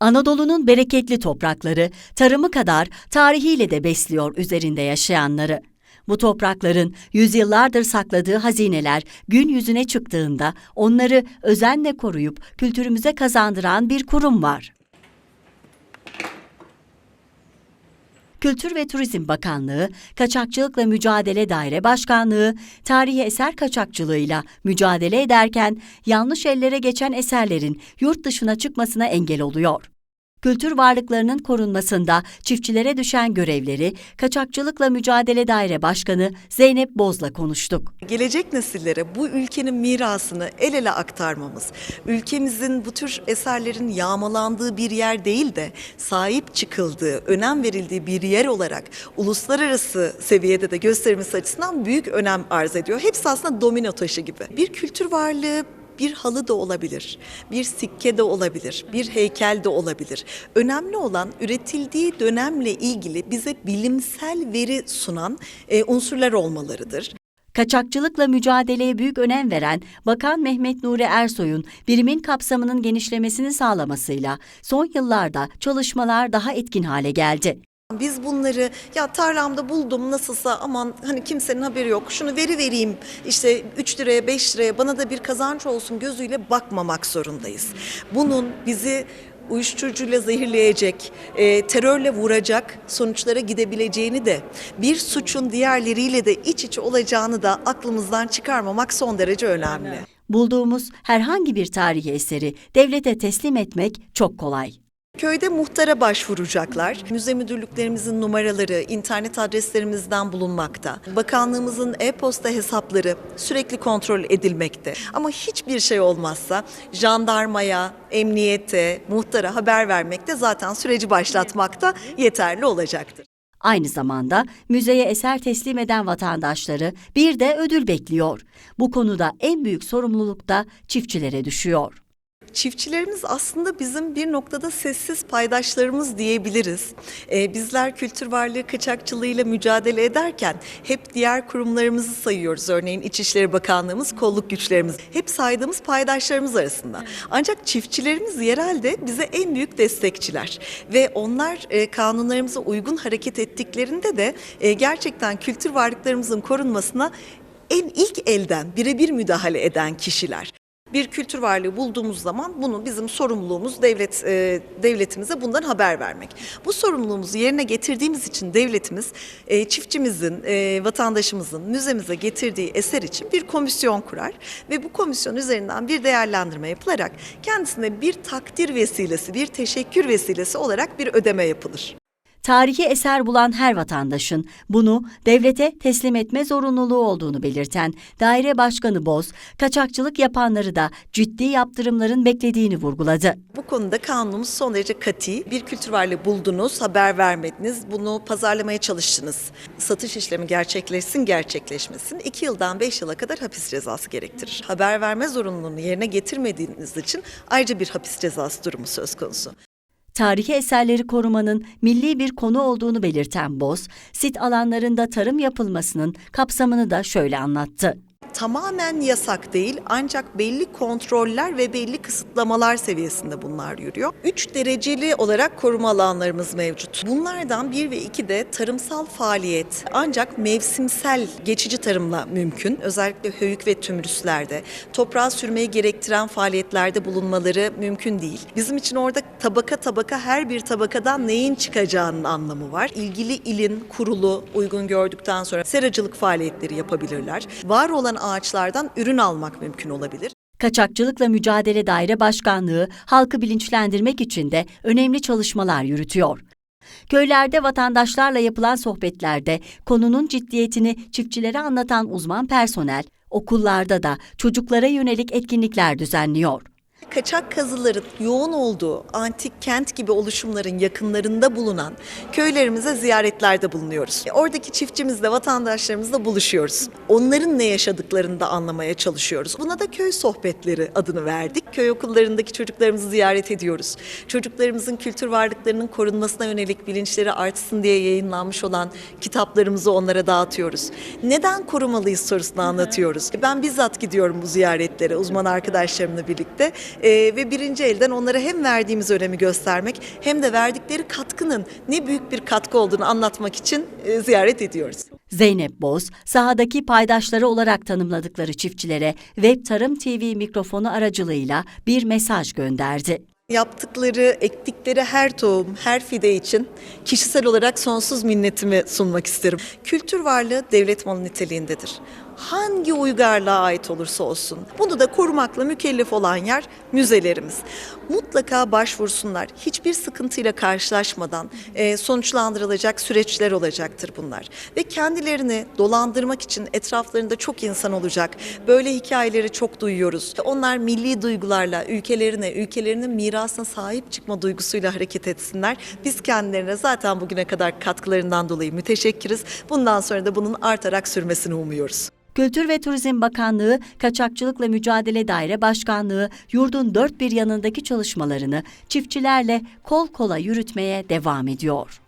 Anadolu'nun bereketli toprakları tarımı kadar tarihiyle de besliyor üzerinde yaşayanları. Bu toprakların yüzyıllardır sakladığı hazineler gün yüzüne çıktığında onları özenle koruyup kültürümüze kazandıran bir kurum var. Kültür ve Turizm Bakanlığı, Kaçakçılıkla Mücadele Daire Başkanlığı, tarihi eser kaçakçılığıyla mücadele ederken yanlış ellere geçen eserlerin yurt dışına çıkmasına engel oluyor. Kültür varlıklarının korunmasında çiftçilere düşen görevleri Kaçakçılıkla Mücadele Daire Başkanı Zeynep Boz'la konuştuk. Gelecek nesillere bu ülkenin mirasını el ele aktarmamız, ülkemizin bu tür eserlerin yağmalandığı bir yer değil de sahip çıkıldığı, önem verildiği bir yer olarak uluslararası seviyede de gösterilmesi açısından büyük önem arz ediyor. Hepsi aslında domino taşı gibi. Bir kültür varlığı bir halı da olabilir, bir sikke de olabilir, bir heykel de olabilir. Önemli olan üretildiği dönemle ilgili bize bilimsel veri sunan e, unsurlar olmalarıdır. Kaçakçılıkla mücadeleye büyük önem veren Bakan Mehmet Nuri Ersoy'un birimin kapsamının genişlemesini sağlamasıyla son yıllarda çalışmalar daha etkin hale geldi. Biz bunları ya tarlamda buldum nasılsa aman hani kimsenin haberi yok şunu veri vereyim işte 3 liraya 5 liraya bana da bir kazanç olsun gözüyle bakmamak zorundayız. Bunun bizi uyuşturucuyla zehirleyecek, e, terörle vuracak sonuçlara gidebileceğini de bir suçun diğerleriyle de iç içe olacağını da aklımızdan çıkarmamak son derece önemli. Bulduğumuz herhangi bir tarihi eseri devlete teslim etmek çok kolay. Köyde muhtara başvuracaklar. Müze müdürlüklerimizin numaraları internet adreslerimizden bulunmakta. Bakanlığımızın e-posta hesapları sürekli kontrol edilmekte. Ama hiçbir şey olmazsa jandarmaya, emniyete, muhtara haber vermekte zaten süreci başlatmakta yeterli olacaktır. Aynı zamanda müzeye eser teslim eden vatandaşları bir de ödül bekliyor. Bu konuda en büyük sorumluluk da çiftçilere düşüyor. Çiftçilerimiz aslında bizim bir noktada sessiz paydaşlarımız diyebiliriz. Ee, bizler kültür varlığı kaçakçılığıyla mücadele ederken hep diğer kurumlarımızı sayıyoruz. Örneğin İçişleri Bakanlığımız, kolluk güçlerimiz. Hep saydığımız paydaşlarımız arasında. Ancak çiftçilerimiz yerelde bize en büyük destekçiler. Ve onlar e, kanunlarımıza uygun hareket ettiklerinde de e, gerçekten kültür varlıklarımızın korunmasına en ilk elden birebir müdahale eden kişiler. Bir kültür varlığı bulduğumuz zaman bunu bizim sorumluluğumuz devlet e, devletimize bundan haber vermek. Bu sorumluluğumuzu yerine getirdiğimiz için devletimiz e, çiftçimizin, e, vatandaşımızın müzemize getirdiği eser için bir komisyon kurar ve bu komisyon üzerinden bir değerlendirme yapılarak kendisine bir takdir vesilesi, bir teşekkür vesilesi olarak bir ödeme yapılır. Tarihi eser bulan her vatandaşın bunu devlete teslim etme zorunluluğu olduğunu belirten Daire Başkanı Boz, kaçakçılık yapanları da ciddi yaptırımların beklediğini vurguladı. Bu konuda kanunumuz son derece kati. Bir kültür varlığı buldunuz, haber vermediniz, bunu pazarlamaya çalıştınız. Satış işlemi gerçekleşsin, gerçekleşmesin. 2 yıldan 5 yıla kadar hapis cezası gerektirir. Haber verme zorunluluğunu yerine getirmediğiniz için ayrıca bir hapis cezası durumu söz konusu. Tarihi eserleri korumanın milli bir konu olduğunu belirten Boz, sit alanlarında tarım yapılmasının kapsamını da şöyle anlattı. Tamamen yasak değil ancak belli kontroller ve belli kısıtlamalar seviyesinde bunlar yürüyor. 3 dereceli olarak koruma alanlarımız mevcut. Bunlardan 1 ve 2 de tarımsal faaliyet ancak mevsimsel geçici tarımla mümkün. Özellikle höyük ve tümrüslerde toprağa sürmeyi gerektiren faaliyetlerde bulunmaları mümkün değil. Bizim için orada tabaka tabaka her bir tabakadan neyin çıkacağının anlamı var. İlgili ilin kurulu uygun gördükten sonra seracılık faaliyetleri yapabilirler. Var olan ağaçlardan ürün almak mümkün olabilir. Kaçakçılıkla Mücadele Daire Başkanlığı halkı bilinçlendirmek için de önemli çalışmalar yürütüyor. Köylerde vatandaşlarla yapılan sohbetlerde konunun ciddiyetini çiftçilere anlatan uzman personel, okullarda da çocuklara yönelik etkinlikler düzenliyor. Kaçak kazıların yoğun olduğu antik kent gibi oluşumların yakınlarında bulunan köylerimize ziyaretlerde bulunuyoruz. Oradaki çiftçimizle, vatandaşlarımızla buluşuyoruz. Onların ne yaşadıklarını da anlamaya çalışıyoruz. Buna da köy sohbetleri adını verdik. Köy okullarındaki çocuklarımızı ziyaret ediyoruz. Çocuklarımızın kültür varlıklarının korunmasına yönelik bilinçleri artsın diye yayınlanmış olan kitaplarımızı onlara dağıtıyoruz. Neden korumalıyız sorusunu anlatıyoruz. Ben bizzat gidiyorum bu ziyaretlere uzman arkadaşlarımla birlikte e, ve birinci elden onlara hem verdiğimiz önemi göstermek hem de verdikleri katkının ne büyük bir katkı olduğunu anlatmak için e, ziyaret ediyoruz. Zeynep Boz, sahadaki paydaşları olarak tanımladıkları çiftçilere Web Tarım TV mikrofonu aracılığıyla bir mesaj gönderdi. Yaptıkları, ektikleri her tohum, her fide için kişisel olarak sonsuz minnetimi sunmak isterim. Kültür varlığı devlet malı niteliğindedir. Hangi uygarlığa ait olursa olsun. Bunu da korumakla mükellef olan yer müzelerimiz. Mutlaka başvursunlar. Hiçbir sıkıntıyla karşılaşmadan e, sonuçlandırılacak süreçler olacaktır bunlar. Ve kendilerini dolandırmak için etraflarında çok insan olacak. Böyle hikayeleri çok duyuyoruz. Onlar milli duygularla ülkelerine, ülkelerinin mirasına sahip çıkma duygusuyla hareket etsinler. Biz kendilerine zaten bugüne kadar katkılarından dolayı müteşekkiriz. Bundan sonra da bunun artarak sürmesini umuyoruz. Kültür ve Turizm Bakanlığı, Kaçakçılıkla Mücadele Daire Başkanlığı, yurdun dört bir yanındaki çalışmalarını çiftçilerle kol kola yürütmeye devam ediyor.